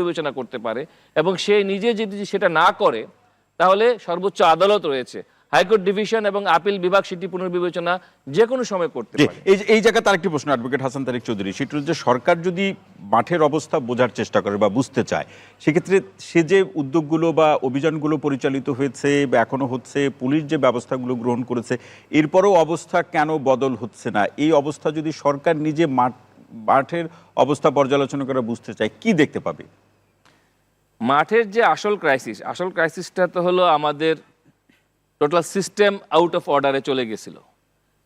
বিবেচনা করতে পারে এবং সে নিজে যদি সেটা না করে তাহলে সর্বোচ্চ আদালত রয়েছে। হাইকোর্ট ডিভিশন এবং আপিল বিভাগ সেটি পুনর্বিবেচনা যে কোনো সময় করতে পারে। এই এই জায়গায় তার একটি প্রশ্ন অ্যাডভোকেট হাসান তারিক চৌধুরী সেটি যে সরকার যদি মাঠের অবস্থা বোঝার চেষ্টা করে বা বুঝতে চায় সেক্ষেত্রে সে যে উদ্যোগগুলো বা অভিযানগুলো পরিচালিত হয়েছে বা এখনও হচ্ছে পুলিশ যে ব্যবস্থাগুলো গ্রহণ করেছে এরপরও অবস্থা কেন বদল হচ্ছে না? এই অবস্থা যদি সরকার নিজে মাঠ মাঠের অবস্থা পর্যালোচনা করে বুঝতে চায় কি দেখতে পাবে? মাঠের যে আসল ক্রাইসিস আসল ক্রাইসিসটা তো হলো আমাদের টোটাল সিস্টেম আউট অফ অর্ডারে চলে গেছিল।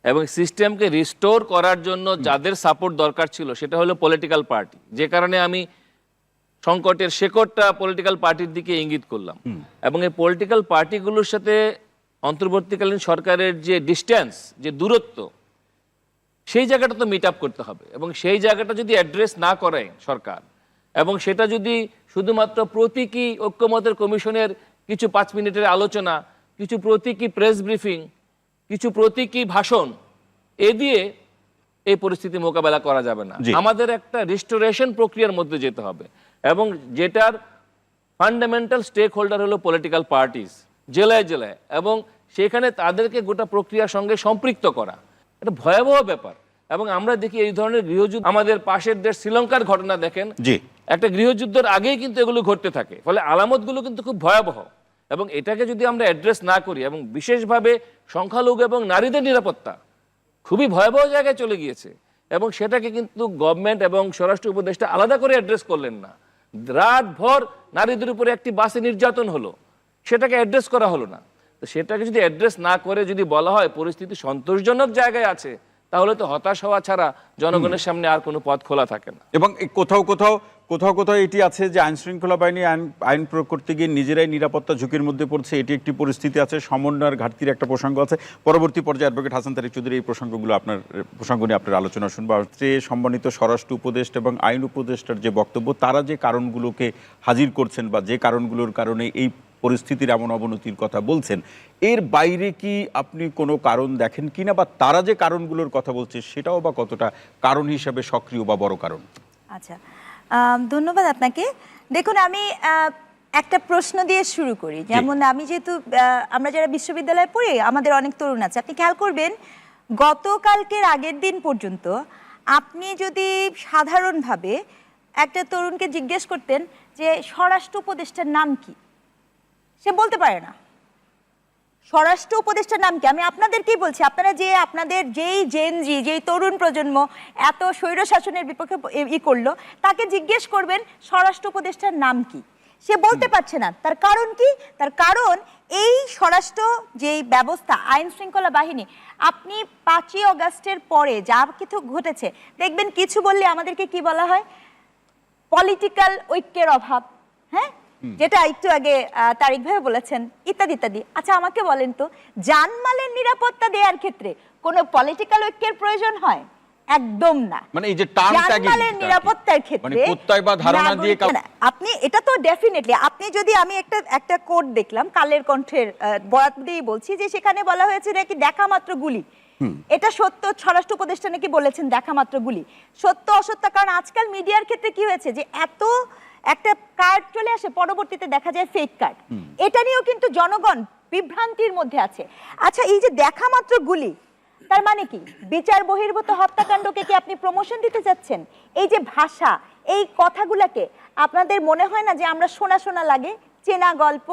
এবং সিস্টেমকে রিস্টোর করার জন্য যাদের সাপোর্ট দরকার ছিল সেটা হলো পলিটিক্যাল পার্টি যে কারণে আমি সংকটের শেকড়টা পলিটিক্যাল পার্টির দিকে ইঙ্গিত করলাম। এবং এই পলিটিক্যাল পার্টিগুলোর সাথে অন্তর্বর্তীকালীন সরকারের যে ডিস্টেন্স যে দূরত্ব সেই জায়গাটা তো মিট আপ করতে হবে। এবং সেই জায়গাটা যদি অ্যাড্রেস না করে সরকার এবং সেটা যদি শুধুমাত্র প্রতীকী ঐক্যমতের কমিশনের কিছু পাঁচ মিনিটের আলোচনা কিছু প্রতীকী প্রেস ব্রিফিং কিছু প্রতীকী ভাষণ এ দিয়ে এই পরিস্থিতি মোকাবেলা করা যাবে না। আমাদের একটা রিস্টোরেশন প্রক্রিয়ার মধ্যে যেতে হবে এবং যেটার ফান্ডামেন্টাল স্টেক হোল্ডার হলো পলিটিক্যাল পার্টিস জেলায় জেলায় এবং সেখানে তাদেরকে গোটা প্রক্রিয়ার সঙ্গে সম্পৃক্ত করা। এটা ভয়াবহ ব্যাপার এবং আমরা দেখি এই ধরনের গৃহযুদ্ধ আমাদের পাশের দেশ শ্রীলঙ্কার ঘটনা দেখেন। একটা গৃহযুদ্ধের আগেই কিন্তু এগুলো ঘটতে থাকে। ফলে আলামতগুলো কিন্তু খুব ভয়াবহ। এবং এটাকে যদি আমরা অ্যাড্রেস না করি এবং বিশেষভাবে সংখ্যালঘু এবং নারীদের নিরাপত্তা খুবই ভয়াবহ জায়গায় চলে গিয়েছে এবং সেটাকে কিন্তু গভর্নমেন্ট এবং স্বরাষ্ট্র উপদেষ্টা আলাদা করে অ্যাড্রেস করলেন না। রাত ভর নারীদের উপরে একটি বাসে নির্যাতন হলো। সেটাকে অ্যাড্রেস করা হলো না। তো সেটাকে যদি অ্যাড্রেস না করে যদি বলা হয়, পরিস্থিতি সন্তোষজনক জায়গায় আছে তাহলে তো হতাশ হওয়া ছাড়া জনগণের সামনে আর কোনো পথ খোলা থাকে না। এবং কোথাও কোথাও কোথাও কোথাও এটি আছে যে আইন শৃঙ্খলা বাহিনী আইন আইন প্রয়োগ করতে গিয়ে নিজেরাই নিরাপত্তা ঝুঁকির মধ্যে পড়ছে। এটি একটি পরিস্থিতি আছে সমন্বয়ের ঘাটতির একটা প্রসঙ্গ আছে। পরবর্তী পর্যায়ে অ্যাডভোকেট হাসান তারিক চৌধুরী এই প্রসঙ্গগুলো আপনার প্রসঙ্গ নিয়ে আপনার আলোচনা শুনব। আর যে সম্মানিত স্বরাষ্ট্র উপদেষ্টা এবং আইন উপদেষ্টার যে বক্তব্য তারা যে কারণগুলোকে হাজির করছেন বা যে কারণগুলোর কারণে এই পরিস্থিতির এমন অবনতির কথা বলছেন এর বাইরে কি আপনি কোনো কারণ দেখেন কিনা বা তারা যে কারণগুলোর কথা বলছে সেটাও বা কতটা কারণ হিসাবে সক্রিয় বা বড় কারণ? আচ্ছা ধন্যবাদ আপনাকে। দেখুন আমি একটা প্রশ্ন দিয়ে শুরু করি। যেমন আমি যেহেতু আমরা যারা বিশ্ববিদ্যালয়ে পড়ি আমাদের অনেক তরুণ আছে। আপনি খেয়াল করবেন গতকালকের আগের দিন পর্যন্ত আপনি যদি সাধারণভাবে একটা তরুণকে জিজ্ঞেস করতেন যে স্বরাষ্ট্র উপদেষ্টার নাম কি সে বলতে পারে না। স্বরাষ্ট্র উপদেষ্টার নাম কি? আমি আপনাদেরকেই বলছি আপনারা যে আপনাদের যেই জেনজি যেই তরুণ প্রজন্ম এত স্বৈর শাসনের বিপক্ষে ই করল তাকে জিজ্ঞেস করবেন স্বরাষ্ট্র উপদেষ্টার নাম কি। সে বলতে পারছে না। তার কারণ কি? তার কারণ এই স্বরাষ্ট্র যেই ব্যবস্থা আইন শৃঙ্খলা বাহিনী আপনি পাঁচই অগাস্টের পরে যা কিছু ঘটেছে দেখবেন কিছু বললে আমাদেরকে কি বলা হয়? পলিটিক্যাল ঐক্যের অভাব হ্যাঁ? যেটা একটু আগে তারিক ভাই বলেছেন ইত্যাদি ইত্যাদি। আচ্ছা আমাকে বলেন তো জানমালের নিরাপত্তা দেওয়ার ক্ষেত্রে কোনো পলিটিক্যাল ঐক্যের প্রয়োজন হয়? একদম না। মানে এই যে টার্ম জানমালের নিরাপত্তার ক্ষেত্রে মানে প্রত্যয় বা ধারণা দিয়ে আপনি এটা তো ডেফিনেটলি আপনি যদি আমি একটা একটা কোড দেখলাম কালের কণ্ঠের বরাত দিয়েই বলছি যে সেখানে বলা হয়েছে নাকি দেখা মাত্র গুলি। এটা সত্য স্বরাষ্ট্র উপদেষ্টা নাকি বলেছেন দেখা মাত্র গুলি। সত্য অসত্য কারণ আজকাল মিডিয়ার ক্ষেত্রে কি হয়েছে যে এত একটা কার্ড চলে আসে পরবর্তীতে দেখা যায় ফেক কার্ড এটা নিয়েও কিন্তু জনগণ বিভ্রান্তির মধ্যে আছে। আচ্ছা এই যে দেখা মাত্র গুলি তার মানে কি? বিচার বহির্ভূত হত্যাকাণ্ডকে কি আপনি প্রমোশন দিতে চাচ্ছেন? এই যে ভাষা এই কথাগুলাকে আপনাদের মনে হয় না যে আমরা শোনা শোনা লাগে? চেনা গল্প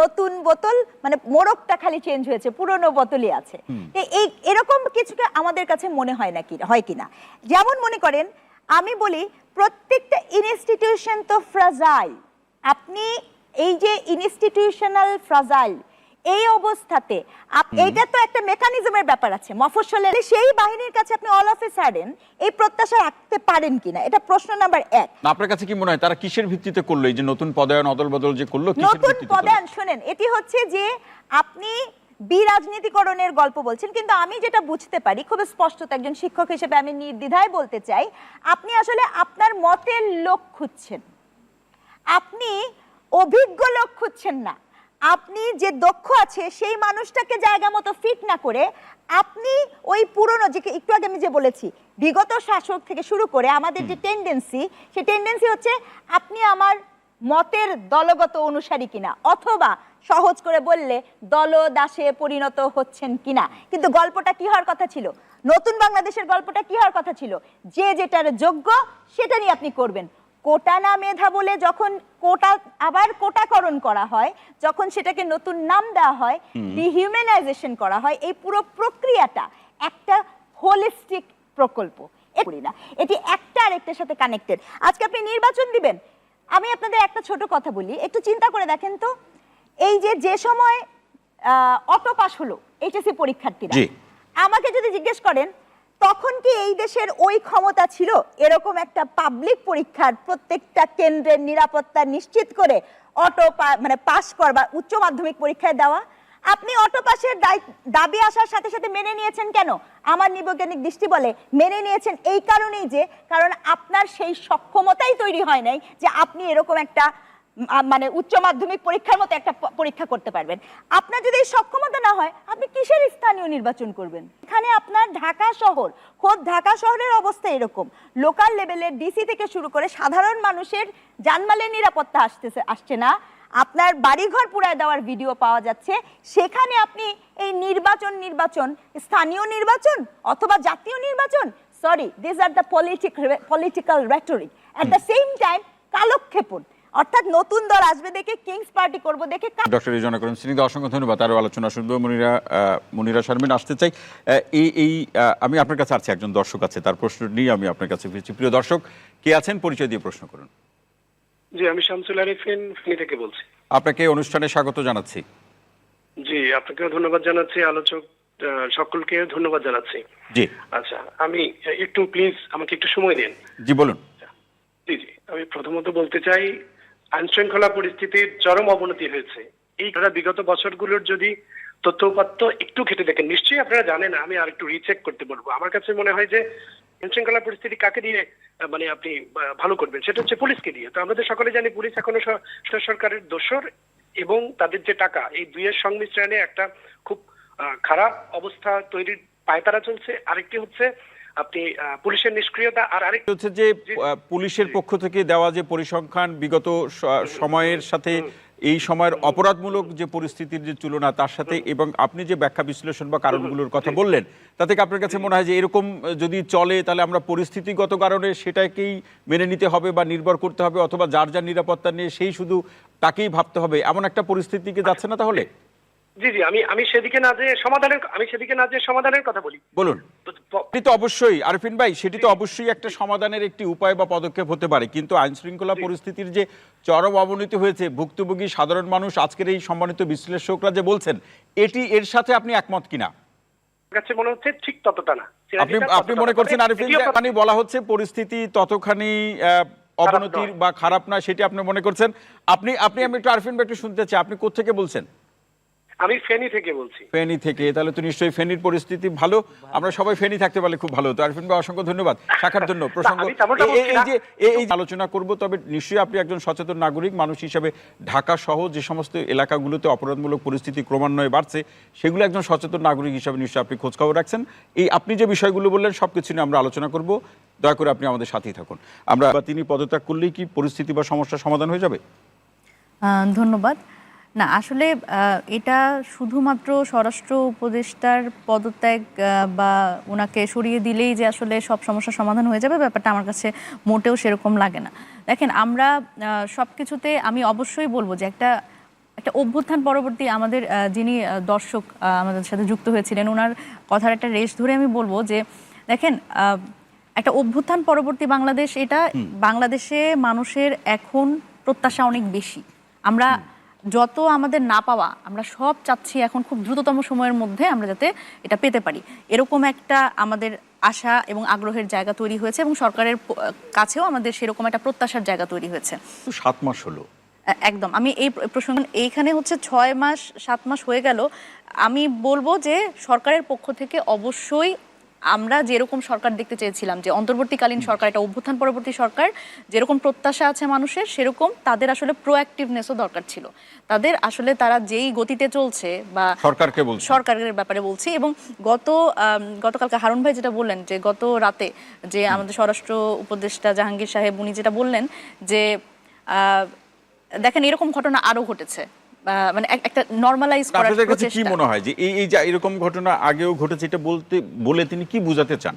নতুন বোতল মানে মোড়কটা খালি চেঞ্জ হয়েছে পুরনো বোতলই আছে। এই এরকম কিছুকে আমাদের কাছে মনে হয় না কি হয় কিনা? যেমন মনে করেন আমি বলি প্রত্যেকটা ইনস্টিটিউশন তো ফ্রাজাইল আপনি এই যে ইনস্টিটিউশনাল ফ্রাজাইল এই অবস্থাতে এইটা তো একটা মেকানিজমের ব্যাপার আছে। মফস্বলের সেই বাহিনীর কাছে আপনি অল অফ এ সাডেন এই প্রত্যাশা রাখতে পারেন কিনা? এটা প্রশ্ন নাম্বার এক। আপনার কাছে কি মনে হয় তারা কিসের ভিত্তিতে করল? এই যে নতুন পদায়ন অদল বদল যে করল কিসের নতুন? পদায়ন শোনেন এটি হচ্ছে যে আপনি বিরাজনীতিকরণের গল্প বলছেন। কিন্তু আমি যেটা বুঝতে পারি খুব স্পষ্টত একজন শিক্ষক হিসেবে আমি নির্দ্বিধায় বলতে চাই আপনি আসলে আপনার মতের লোক খুঁজছেন। আপনি অভিজ্ঞ লোক খুঁজছেন না। আপনি যে দক্ষ আছে সেই মানুষটাকে জায়গা মতো ফিট না করে আপনি ওই পুরনো যে একটু আগে আমি যে বলেছি বিগত শাসক থেকে শুরু করে আমাদের যে টেন্ডেন্সি সেই টেন্ডেন্সি হচ্ছে আপনি আমার মতের দলগত অনুসারী কিনা? অথবা সহজ করে বললে দল দাসে পরিণত হচ্ছেন কিনা? কিন্তু গল্পটা কি হওয়ার কথা ছিল? নতুন বাংলাদেশের গল্পটা কি হওয়ার কথা ছিল? যে যেটার যোগ্য সেটা নিয়ে আপনি করবেন। কোটা না মেধা বলে যখন কোটা আবার কোটাকরণ করা হয় যখন সেটাকে নতুন নাম দেওয়া হয় ডিহিউম্যানাইজেশন করা হয় এই পুরো প্রক্রিয়াটা একটা হোলিস্টিক প্রকল্প। এটি একটা আরেকটার সাথে কানেক্টেড আজকে আপনি নির্বাচন দিবেন। আমি আপনাদের একটা ছোট কথা বলি একটু চিন্তা করে দেখেন তো। এই যে যে সময় অটো পাস হলো এইচএসসি পরীক্ষার্থীরা আমাকে যদি জিজ্ঞেস করেন তখন কি এই দেশের ওই ক্ষমতা ছিল? এরকম একটা পাবলিক পরীক্ষার প্রত্যেকটা কেন্দ্রের নিরাপত্তা নিশ্চিত করে অটো মানে পাস করবা উচ্চ মাধ্যমিক পরীক্ষায় দেওয়া? আপনি অটো পাসের দাবি আসার সাথে সাথে মেনে নিয়েছেন কেন? আমার নিবৈজ্ঞানিক দৃষ্টি বলে মেনে নিয়েছেন এই কারণেই যে, কারণ আপনার সেই সক্ষমতাই তৈরি হয় নাই যে আপনি এরকম একটা মানে উচ্চ মাধ্যমিক পরীক্ষার মতো একটা পরীক্ষা করতে পারবেন। আপনার যদি এই সক্ষমতা না হয়, আপনি কিসের স্থানীয় নির্বাচন করবেন? এখানে আপনার ঢাকা শহর, খোদ ঢাকা শহরের অবস্থা এরকম। লোকাল লেভেলের ডিসি থেকে শুরু করে সাধারণ মানুষের জানমালের নিরাপত্তা আসতেছে, আসছে না। আপনার বাড়িঘর পুরায় দেওয়ার ভিডিও পাওয়া যাচ্ছে। সেখানে আপনি এই নির্বাচন নির্বাচন, স্থানীয় নির্বাচন অথবা জাতীয় নির্বাচন sorry this are the politic political rhetoric at the same time কালক্ষেপণ। অর্থাৎ নতুন দল আসবে দেখে কিংস পার্টি করব দেখে ডক্টর রিজনা করিম স্নিগ্ধা অসংখ্য ধন্যবাদ। আরও আলোচনা শুনব। মনিরা মনিরা শারমিন আসতে চাই। এই এই আমি আপনার কাছে আসছি একজন দর্শক আছে, তার প্রশ্ন নিয়ে আমি আপনার কাছে ফিরছি। প্রিয় দর্শক, কে আছেন? পরিচয় দিয়ে প্রশ্ন করুন। জি আমি শামসুল আরিফিন ফেনী থেকে বলছি। আপনাকে অনুষ্ঠানে স্বাগত জানাচ্ছি। জি আপনাকেও ধন্যবাদ জানাচ্ছি আলোচক সকলকে ধন্যবাদ জানাচ্ছি। জি। আচ্ছা আমি একটু প্লিজ আমাকে একটু সময় দিন। জি বলুন। জি জি আমি প্রথমত বলতে চাই আইন শৃঙ্খলা পরিস্থিতির চরম অবনতি হয়েছে। এই আপনারা বিগত বছরগুলোর যদি তথ্য উপাত্ত একটু ঘেটে দেখেন নিশ্চয়ই আপনারা জানেন আমি আর একটু রিচেক করতে বলব। আমার কাছে মনে হয় যে আইন শৃঙ্খলা পরিস্থিতি কাকে দিয়ে মানে আপনি ভালো করবেন সেটা হচ্ছে পুলিশকে দিয়ে তো আমাদের সকলে জানি পুলিশ এখনও সরকারের দোসর এবং তাদের যে টাকা এই দুইয়ের সংমিশ্রণে একটা খুব খারাপ অবস্থা তৈরির পায়তারা চলছে। আরেকটি হচ্ছে আপনি পুলিশের নিষ্ক্রিয়তা আর আরেক হচ্ছে যে পুলিশের পক্ষ থেকে দেওয়া যে পরিসংখ্যান বিগত সময়ের সাথে এই সময়ের অপরাধমূলক যে পরিস্থিতির যে তুলনা তার সাথে এবং আপনি যে ব্যাখ্যা বিশ্লেষণ বা কারণগুলোর কথা বললেন তা থেকে আপনার কাছে মনে হয় যে এরকম যদি চলে তাহলে আমরা পরিস্থিতিগত কারণে সেটাকেই মেনে নিতে হবে বা নির্ভর করতে হবে অথবা যার যার নিরাপত্তা নিয়ে সেই শুধু তাকেই ভাবতে হবে? এমন একটা পরিস্থিতিকে যাচ্ছে না তাহলে? জি জি আমি আমি সেদিকে না যে সমাধানের আমি সেদিকে না যে সমাধানের কথা বলি। বলুন। তো সেটি তো অবশ্যই আরফিন ভাই সেটি তো অবশ্যই একটা সমাধানের একটি উপায় বা পদক্ষেপ হতে পারে। কিন্তু আইন শৃঙ্খলা পরিস্থিতির যে চরম অবনতি হয়েছে ভুক্তভোগী সাধারণ মানুষ আজকের এই সম্মানিত বিশ্লেষকরা যে বলছেন এটি এর সাথে আপনি একমত কিনা? কাছে মনে হচ্ছে ঠিক ততটা না। আপনি আপনি মনে করছেন আরিফিন মানে বলা হচ্ছে পরিস্থিতি ততখানি অবনতির বা খারাপ না সেটি আপনি মনে করছেন? আপনি আপনি আমি একটু আরফিন ভাই একটু শুনতে চাই। আপনি কোথেকে বলছেন? আমি ফেনী থেকে বলছি। ফেনী থেকে তাহলে তো নিশ্চয়ই ফেনীর পরিস্থিতি ভালো। আমরা সবাই ফেনী থাকতে পারলে খুব ভালো হতো। আরফিন ভাই অসংখ্য ধন্যবাদ শাখার জন্য প্রসঙ্গ। এই-। যে এই- আলোচনা করব তবে নিশ্চয়ই আপনি একজন সচেতন নাগরিক মানুষ হিসাবে ঢাকা সহ যে সমস্ত এলাকাগুলোতে অপরাধমূলক পরিস্থিতি ক্রমান্বয়ে বাড়ছে সেগুলো একজন সচেতন নাগরিক হিসাবে নিশ্চয়ই আপনি খোঁজখবর রাখছেন। এই আপনি যে বিষয়গুলো বললেন সব কিছু নিয়ে আমরা আলোচনা করব। দয়া করে আপনি আমাদের সাথেই থাকুন। আমরা তিনি পদত্যাগ করলেই কি পরিস্থিতি বা সমস্যার সমাধান হয়ে যাবে? ধন্যবাদ। না আসলে এটা শুধুমাত্র স্বরাষ্ট্র উপদেষ্টার পদত্যাগ বা ওনাকে সরিয়ে দিলেই যে আসলে সব সমস্যার সমাধান হয়ে যাবে ব্যাপারটা আমার কাছে মোটেও সেরকম লাগে না। দেখেন আমরা সব কিছুতে আমি অবশ্যই বলব যে একটা একটা অভ্যুত্থান পরবর্তী আমাদের যিনি দর্শক আমাদের সাথে যুক্ত হয়েছিলেন ওনার কথার একটা রেশ ধরে আমি বলব যে দেখেন একটা অভ্যুত্থান পরবর্তী বাংলাদেশ এটা বাংলাদেশে মানুষের এখন প্রত্যাশা অনেক বেশি। আমরা যত আমাদের না পাওয়া আমরা সব চাচ্ছি এখন খুব দ্রুততম সময়ের মধ্যে আমরা যাতে এটা পেতে পারি। এরকম একটা আমাদের আশা এবং আগ্রহের জায়গা তৈরি হয়েছে এবং সরকারের কাছেও আমাদের সেরকম একটা প্রত্যাশার জায়গা তৈরি হয়েছে। সাত মাস হলো। একদম। আমি এই প্র- প্রসঙ্গ এইখানে হচ্ছে ছয় মাস সাত মাস হয়ে গেল। আমি বলব যে সরকারের পক্ষ থেকে অবশ্যই আমরা যেরকম সরকার দেখতে চেয়েছিলাম যে অন্তর্বর্তীকালীন সরকার এটা অভ্যুত্থান পরবর্তী সরকার যেরকম প্রত্যাশা আছে মানুষের সেরকম তাদের আসলে প্রোঅ্যাক্টিভনেসও দরকার ছিল। তাদের আসলে তারা যেই গতিতে চলছে বা সরকারকে বলছি। সরকারের ব্যাপারে বলছি এবং গত গতকালকে হারুন ভাই যেটা বললেন যে গত রাতে যে আমাদের স্বরাষ্ট্র উপদেষ্টা জাহাঙ্গীর সাহেব উনি যেটা বললেন যে আহ, দেখেন এরকম ঘটনা আরও ঘটেছে। মানে একটা নরমালাইজ করার আপনাদের কাছে কি মনে হয় যে এই এই যে এরকম ঘটনা আগেও ঘটেছে এটা বলতে বলে তিনি কি বোঝাতে চান?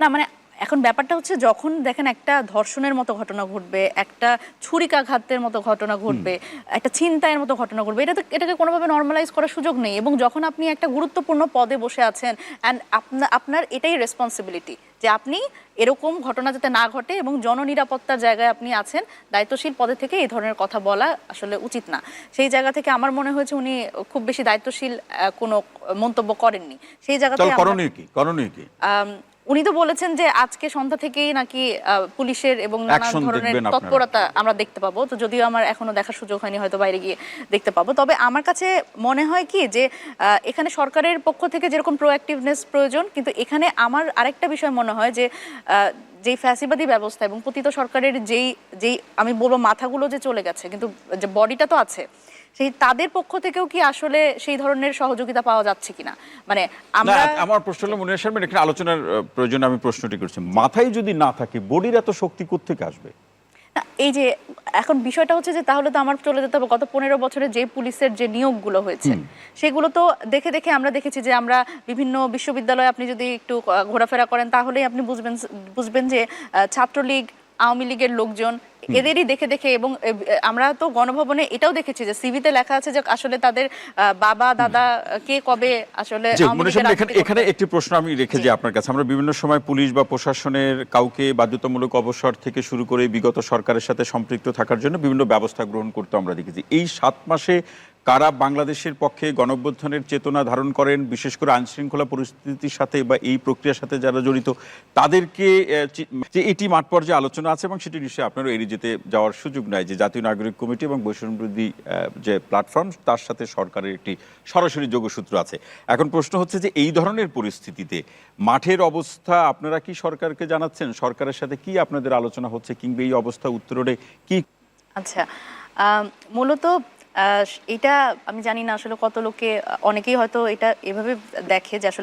না মানে এখন ব্যাপারটা হচ্ছে যখন দেখেন একটা ধর্ষণের মতো ঘটনা ঘটবে একটা ছুরিকাঘাতের মতো ঘটনা ঘটবে একটা ছিনতাইয়ের মতো ঘটনা ঘটবে এটা তো এটাকে কোনোভাবে নর্মালাইজ করার সুযোগ নেই। এবং যখন আপনি একটা গুরুত্বপূর্ণ পদে বসে আছেন অ্যান্ড আপনার আপনার এটাই রেসপন্সিবিলিটি যে আপনি এরকম ঘটনা যাতে না ঘটে এবং জননিরাপত্তার জায়গায় আপনি আছেন দায়িত্বশীল পদে থেকে এই ধরনের কথা বলা আসলে উচিত না। সেই জায়গা থেকে আমার মনে হয়েছে উনি খুব বেশি দায়িত্বশীল কোনো মন্তব্য করেননি। সেই জায়গাতে আমরা- করণীয় কি? করণীয় কি? উনি তো বলেছেন যে আজকে সন্ধ্যা থেকেই নাকি পুলিশের এবং নানা ধরনের তৎপরতা আমরা দেখতে পাবো। তো যদিও আমার এখনও দেখার সুযোগ হয়নি হয়তো বাইরে গিয়ে দেখতে পাবো। তবে আমার কাছে মনে হয় কি যে এখানে সরকারের পক্ষ থেকে যেরকম প্রোঅ্যাক্টিভনেস প্রয়োজন কিন্তু এখানে আমার আরেকটা বিষয় মনে হয় যে যেই ফ্যাসিবাদী ব্যবস্থা এবং পতিত সরকারের যেই যেই আমি বলব মাথাগুলো যে চলে গেছে কিন্তু যে বডিটা তো আছে সেই তাদের পক্ষ থেকেও কি আসলে সেই ধরনের সহযোগিতা পাওয়া যাচ্ছে কিনা? মানে আমরা আমার প্রশ্ন হলো মনে সাহেব এখানে আলোচনার প্রয়োজন আমি প্রশ্নটি করছি। মাথায় যদি না থাকে বডির এত শক্তি কোত্থেকে আসবে? এই যে এখন বিষয়টা হচ্ছে যে তাহলে তো আমার চলে যেতে হবে। গত পনেরো বছরে যে পুলিশের যে নিয়োগগুলো হয়েছে সেগুলো তো দেখে দেখে আমরা দেখেছি যে আমরা বিভিন্ন বিশ্ববিদ্যালয়ে আপনি যদি একটু ঘোরাফেরা করেন তাহলেই আপনি বুঝবেন বুঝবেন যে ছাত্রলীগ আওয়ামী লীগের লোকজন এদেরই দেখে দেখে এবং আমরা তো গণভবনে এটাও দেখেছি যে সিভিতে লেখা আছে যে আসলে তাদের বাবা দাদা কে কবে আসলে এখানে এখানে একটি প্রশ্ন আমি রেখে যাই আপনার কাছে। আমরা বিভিন্ন সময় পুলিশ বা প্রশাসনের কাউকে বাধ্যতামূলক অবসর থেকে শুরু করে বিগত সরকারের সাথে সম্পৃক্ত থাকার জন্য বিভিন্ন ব্যবস্থা গ্রহণ করতে আমরা দেখেছি। এই সাত মাসে কারা বাংলাদেশের পক্ষে গণঅভ্যুত্থানের চেতনা ধারণ করেন, বিশেষ করে আইন শৃঙ্খলা পরিস্থিতির সাথে বা এই প্রক্রিয়ার সাথে যারা জড়িত, তাদেরকে যে এটি মাঠ পর্যায়ে আলোচনা আছে এবং সেটি নিশ্চয়ই আপনারও এড়িয়ে যেতে যাওয়ার সুযোগ নাই যে জাতীয় নাগরিক কমিটি এবং বৈষম্যবিরোধী যে প্ল্যাটফর্ম, তার সাথে সরকারের একটি সরাসরি যোগসূত্র আছে। এখন প্রশ্ন হচ্ছে যে এই ধরনের পরিস্থিতিতে মাঠের অবস্থা আপনারা কি সরকারকে জানাচ্ছেন? সরকারের সাথে কি আপনাদের আলোচনা হচ্ছে কিংবা এই অবস্থা উত্তরে কি আচ্ছা মূলত এটা আমি জানি না আসলে কত লোকে অনেকেই হয়তো এটা এভাবে দেখে যে আসলে